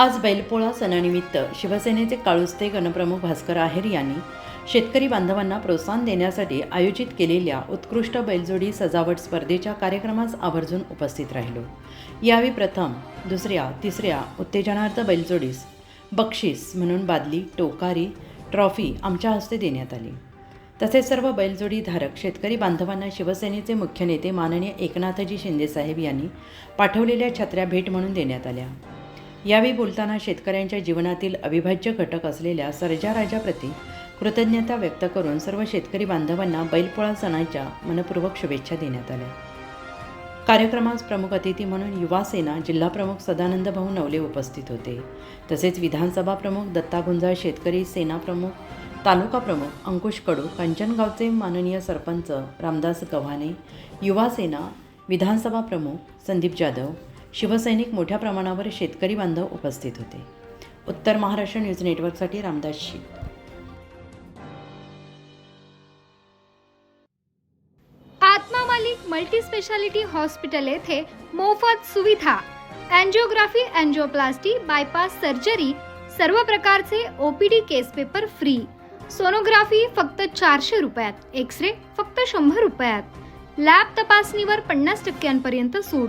आज बैलपोळा सणानिमित्त शिवसेनेचे काळुस्ते गणप्रमुख भास्कर आहेर यांनी शेतकरी बांधवांना प्रोत्साहन देण्यासाठी आयोजित केलेल्या उत्कृष्ट बैलजोडी सजावट स्पर्धेच्या कार्यक्रमास आवर्जून उपस्थित राहिलो. यावेळी प्रथम दुसऱ्या तिसऱ्या उत्तेजनार्थ बैलजोडीस बक्षीस म्हणून बादली टोकारी ट्रॉफी आमच्या हस्ते देण्यात आली. तसेच सर्व बैलजोडी धारक शेतकरी बांधवांना शिवसेनेचे मुख्य नेते माननीय एकनाथजी शिंदेसाहेब यांनी पाठवलेल्या छत्र्या भेट म्हणून देण्यात आल्या. यावेळी बोलताना शेतकऱ्यांच्या जीवनातील अविभाज्य घटक असलेल्या सर्जा राजाप्रती कृतज्ञता व्यक्त करून सर्व शेतकरी बांधवांना बैलपोळा सणाच्या मनपूर्वक शुभेच्छा देण्यात आल्या. कार्यक्रमास प्रमुख अतिथी म्हणून युवा सेना जिल्हाप्रमुख सदानंद भाऊ नवले उपस्थित होते. तसेच विधानसभा प्रमुख दत्ता गुंजाळ शेतकरी सेना प्रमुख तालुका प्रमुख अंकुश कडू कंचनगावचे माननीय सरपंच रामदास गव्हाणे युवा सेना विधानसभा प्रमुख संदीप जाधव शिवसैनिक मोठ्या प्रमाणावर शेतकरी बांधव उपस्थित होते. उत्तर महाराष्ट्र न्यूज नेटवर्कसाठी रामदास शी Atma Malik multi speciality hospital येथे मोफत सुविधा अँजिओग्राफी अँजिओप्लास्टी बायपास सर्जरी सर्व प्रकारचे OPD case paper free. Sonography फक्त चारशे रुपयात एक्स रे फक्त शंभर रुपयात. लॅब तपासणीवर पन्नास टक्क्यांपर्यंत सूट.